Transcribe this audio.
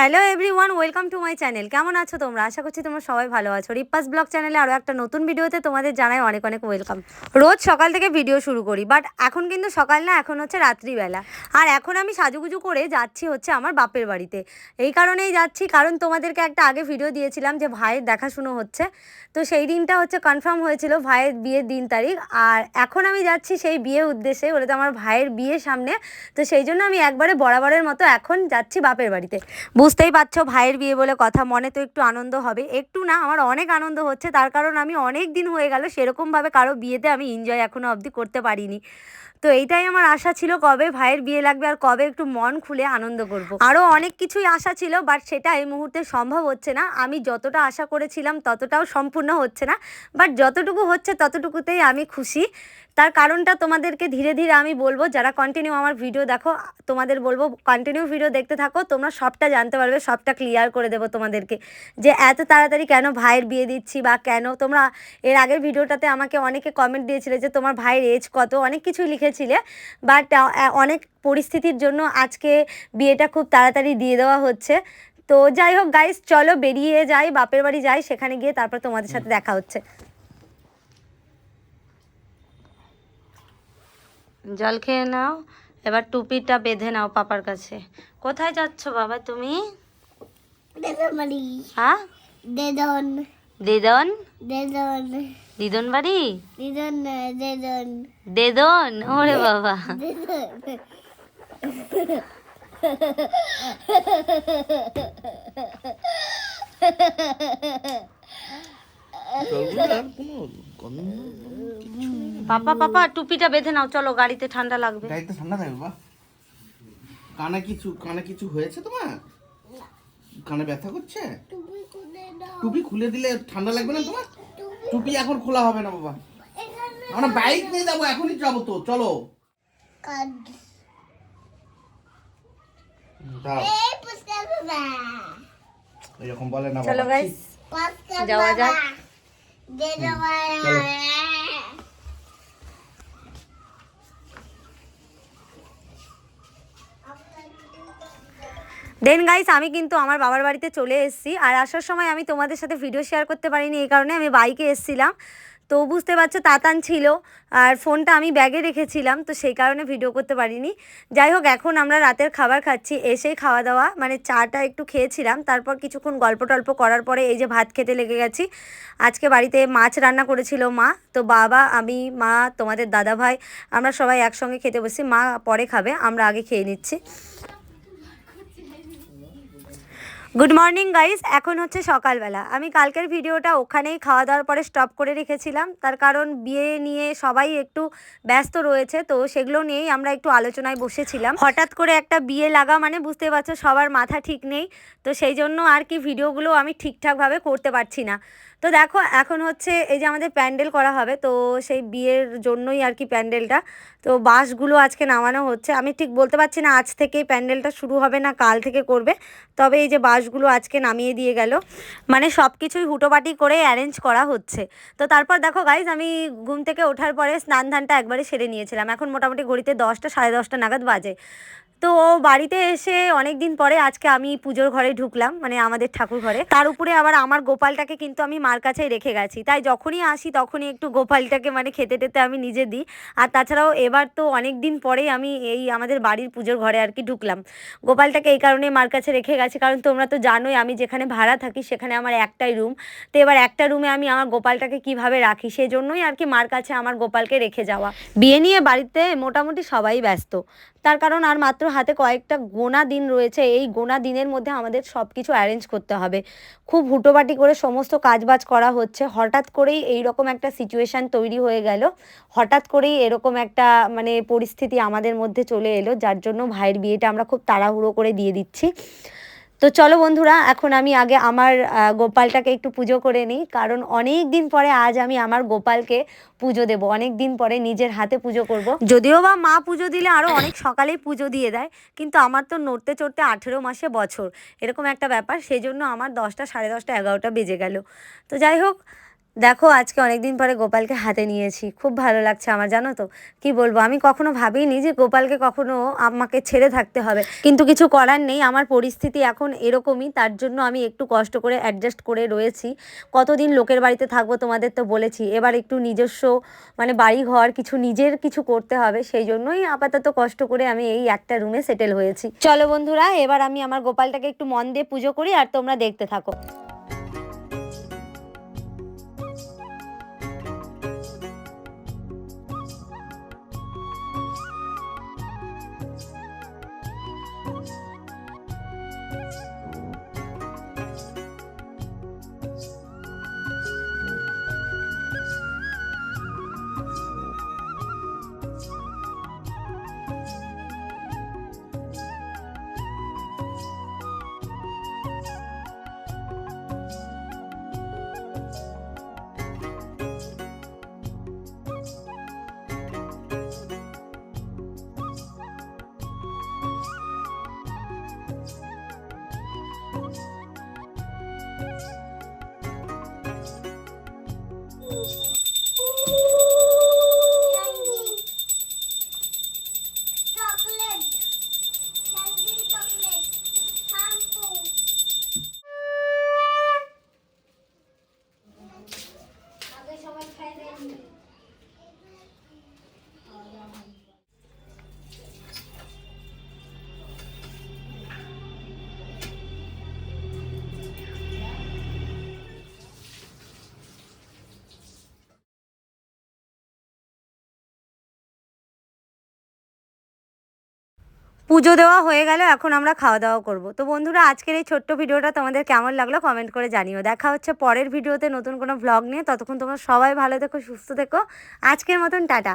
Hello everyone, welcome to my channel. কেমন আছো তোমরা? আশা করছি তোমরা সবাই ভালো আছো। রিপাস ব্লগ চ্যানেলে আরও একটা নতুন ভিডিওতে তোমাদের জানাই অনেক অনেক ওয়েলকাম। রোজ সকাল থেকে ভিডিও শুরু করি, বাট এখন কিন্তু সকাল না, এখন হচ্ছে রাত্রিবেলা। আর এখন আমি সাজুগুজু করে যাচ্ছি হচ্ছে আমার বাপের বাড়িতে। এই কারণেই যাচ্ছি, কারণ তোমাদেরকে একটা আগে ভিডিও দিয়েছিলাম যে ভাইয়ের দেখাশুনো হচ্ছে। তো সেই দিনটা হচ্ছে কনফার্ম হয়েছিল ভাইয়ের বিয়ের দিন তারিখ। আর এখন আমি যাচ্ছি সেই বিয়ে উদ্দেশ্যে বলে তো আমার ভাইয়ের বিয়ের সামনে। তো সেই জন্য আমি একবারে বরাবরের মতো এখন যাচ্ছি বাপের বাড়িতে। বুঝতেই পারছ ভাইয়ের বিয়ে বলে কথা, মনে তো একটু আনন্দ হবে। একটু না, আমার অনেক আনন্দ হচ্ছে, তার কারণ আমি অনেক দিন হয়ে গেল সেরকমভাবে কারও বিয়েতে আমি এনজয় এখনও অবধি করতে পারিনি। তো এইটাই আমার আশা ছিল কবে ভাইয়ের বিয়ে লাগবে আর কবে একটু মন খুলে আনন্দ করব। আরও অনেক কিছুই আশা ছিল বাট সেটা এই মুহূর্তে সম্ভব হচ্ছে না। আমি যতটা আশা করেছিলাম ততটাও সম্পূর্ণ হচ্ছে না বাট যতটুকু হচ্ছে ততটুকুতেই আমি খুশি। তার কারণটা তোমাদেরকে ধীরে ধীরে আমি বলব যারা কন্টিনিউ আমার ভিডিও দেখো তোমাদের বলব কন্টিনিউ ভিডিও দেখতে থাকো তোমরা সবটা জানতে পারবে সবটা ক্লিয়ার করে দেবো তোমাদেরকে। যে এত তাড়াতাড়ি কেন ভাইয়ের বিয়ে দিচ্ছি বা কেন? তোমরা এর আগের ভিডিওটাতে আমাকে অনেকে কমেন্ট দিয়েছিলে যে তোমার ভাইয়ের এজ কত অনেক কিছুই লিখেছিলে বাট অনেক পরিস্থিতির জন্য আজকে বিয়েটা খুব তাড়াতাড়ি দিয়ে দেওয়া হচ্ছে। তো যাই হোক গাইস চলো বেরিয়ে যাই বাপের বাড়ি যাই সেখানে গিয়ে তারপর তোমাদের সাথে দেখা হচ্ছে। জল খেয়ে নাও। এবার টুপিটা বেঁধে নাও পাপার কাছে। কোথায় যাচ্ছ বাবা তুমি? হ্যাঁ? দেদন দিদন? দেদন দিদন বাড়ি? দিদন দেদন দেদন? ওরে বাবা। দেদন পাপা পাপা টুপিটা বেঁধে নাও চলো গাড়িতে ঠান্ডা লাগবে। গাড়িতে ঠান্ডা লাগবে বা কানে কিছু কানে কিছু হয়েছে তোমার? কানে ব্যথা করছে? টুপি খুলে দিলে ঠান্ডা লাগবে না তোমার? টুপি এখন খোলা হবে না বাবা। আমরা বাইক নিয়ে যাব এখনই যাব তো চলো। বাবা। এরকম বলে না চলো বাবা। গাইস যাওয়া যাক। দেন গাইস আমি কিন্তু আমার বাবার বাড়িতে চলে এসেছি। আর আসার সময় আমি তোমাদের সাথে ভিডিও শেয়ার করতে পারিনি, এই কারণে আমি বাইকে এসেছিলাম। তো বুঝতে পারছ, তাতান ছিল। আর ফোনটা আমি ব্যাগে রেখেছিলাম, তো সেই কারণে ভিডিও করতে পারিনি। যাই হোক, এখন আমরা রাতের খাবার খাচ্ছি। এসেই খাওয়া দাওয়া মানে চাটা একটু খেয়েছিলাম। তারপর কিছুক্ষণ গল্প টল্প করার পরে এই যে ভাত খেতে লেগে গেছি। আজকে বাড়িতে মাছ রান্না করেছিল মা। তো বাবা, আমি, মা, তোমাদের দাদা ভাই আমরা সবাই একসঙ্গে খেতে বসি মা পরে খাবে, আমরা আগে খেয়ে নিচ্ছি। গুড মর্নিং গাইস এখন হচ্ছে সকালবেলা। আমি কালকের ভিডিওটা ওখানেই খাওয়া দাওয়ার পরে স্টপ করে রেখেছিলাম। তার কারণ বিয়ে নিয়ে সবাই একটু ব্যস্ত রয়েছে, তো সেগুলো নিয়েই আমরা একটু আলোচনায় বসেছিলাম। হঠাৎ করে একটা বিয়ে লাগা মানে বুঝতে পারছ, সবার মাথা ঠিক নেই। তো সেই জন্য আর কি ভিডিওগুলো আমি ঠিকঠাকভাবে করতে পারছি না। তো দেখো, এখন হচ্ছে এই যে আমাদের প্যান্ডেল করা হবে, তো সেই বিয়ের জন্যই আর কি প্যান্ডেলটা। তো বাসগুলো আজকে নামানো হচ্ছে। আমি ঠিক বলতে পারছি না আজ থেকেই প্যান্ডেলটা শুরু হবে না, কাল থেকে করবে। তবে এই যে বাসগুলো আজকে নামিয়ে দিয়ে গেল মানে সব কিছুই হুটোপাটি করে অ্যারেঞ্জ করা হচ্ছে। তো তারপর দেখো গাইজ আমি ঘুম থেকে ওঠার পরে স্নান ধানটা একবারে সেরে নিয়েছিলাম। এখন মোটামুটি ঘড়িতে দশটা, সাড়ে দশটা নাগাদ বাজে। তো বাড়িতে এসে অনেক দিন পরে আজকে আমি পুজোর ঘরে ঢুকলাম মানে আমাদের ঠাকুর ঘরে। তার উপরে আবার আমার গোপালটাকে কিন্তু আমি মার কাছেই রেখে গেছি। তাই যখনই আসি তখনই একটু গোপালটাকে মানে খেতে টেতে আমি নিজে দিই। আর তাছাড়াও এবার তো অনেক দিন পরেই আমি এই আমাদের বাড়ির পুজোর ঘরে আর কি ঢুকলাম। গোপালটাকে এই কারণে মার কাছে রেখে গেছি। কারণ তোমরা তো জানোই আমি যেখানে ভাড়া থাকি সেখানে আমার একটাই রুম। তো এবার একটা রুমে আমি আমার গোপালটাকে কীভাবে রাখি সেই জন্যই আর কি মার কাছে আমার গোপালকে রেখে যাওয়া। বিয়ে নিয়ে বাড়িতে মোটামুটি সবাই ব্যস্ত। তার কারণ আর মাত্র হাতে কয়েকটা গোনা দিন রয়েছে, এই গোনা দিনের মধ্যে আমাদের সব কিছু অ্যারেঞ্জ করতে হবে। খুব হুটোপাটি করে সমস্ত কাজবাজ করা হচ্ছে, হঠাৎ করেই এই রকম একটা সিচুয়েশান তৈরি হয়ে গেল। হঠাৎ করেই এরকম একটা মানে পরিস্থিতি আমাদের মধ্যে চলে এলো, যার জন্য ভাইয়ের বিয়েটা আমরা খুব তাড়াহুড়ো করে দিয়ে দিচ্ছি। তো চলো বন্ধুরা, এখন আমি আগে আমার গোপালটাকে একটু পুজো করে নিই। কারণ অনেক দিন পরে আজ আমি আমার গোপালকে পুজো দেব। অনেক দিন পরে নিজের হাতে পুজো করব। যদিও বা মা পুজো দিলে আরও অনেক সকালেই পুজো দিয়ে দেয়, কিন্তু আমার তো নড়তে চড়তে আঠেরো মাসে বছর। এরকম একটা ব্যাপার সেই জন্য আমার দশটা, সাড়ে দশটা, এগারোটা বেজে গেল। তো যাই হোক দেখো, আজকে অনেকদিন পরে গোপালকে হাতে নিয়েছি। খুব ভালো লাগছে আমার, জানো তো? কি বলব? আমি কখনো ভাবিনি যে গোপালকে কখনো আমাকে ছেড়ে থাকতে হবে। কিন্তু কিছু করার নেই, আমার পরিস্থিতি এখন এরকমই, তার জন্য আমি একটু কষ্ট করে অ্যাডজাস্ট করে রয়েছি। কতদিন লোকের বাড়িতে থাকব তোমাদের তো বলেছি, এবার একটু নিজস্ব মানে বাড়ি ঘর কিছু নিজের কিছু করতে হবে, সেই জন্যই আপাতত কষ্ট করে আমি এই একটা রুমে সেটেল হয়েছি। চলো বন্ধুরা, এবার আমি আমার গোপালটাকে একটু মন দিয়ে পুজো করি, আর তোমরা দেখতে থাকো। পুজো দেওয়া হয়ে গেল, এখন আমরা খাওয়া দাওয়া করব। তো বন্ধুরা, আজকের এই ছোট্ট ভিডিওটা তোমাদের কেমন লাগল কমেন্ট করে জানিও। দেখা হচ্ছে পরের ভিডিওতে নতুন কোনো ভ্লগ নিয়ে। ততক্ষণ তোমরা সবাই ভালো থেকো, সুস্থ থেকো। আজকের মতন, টাটা।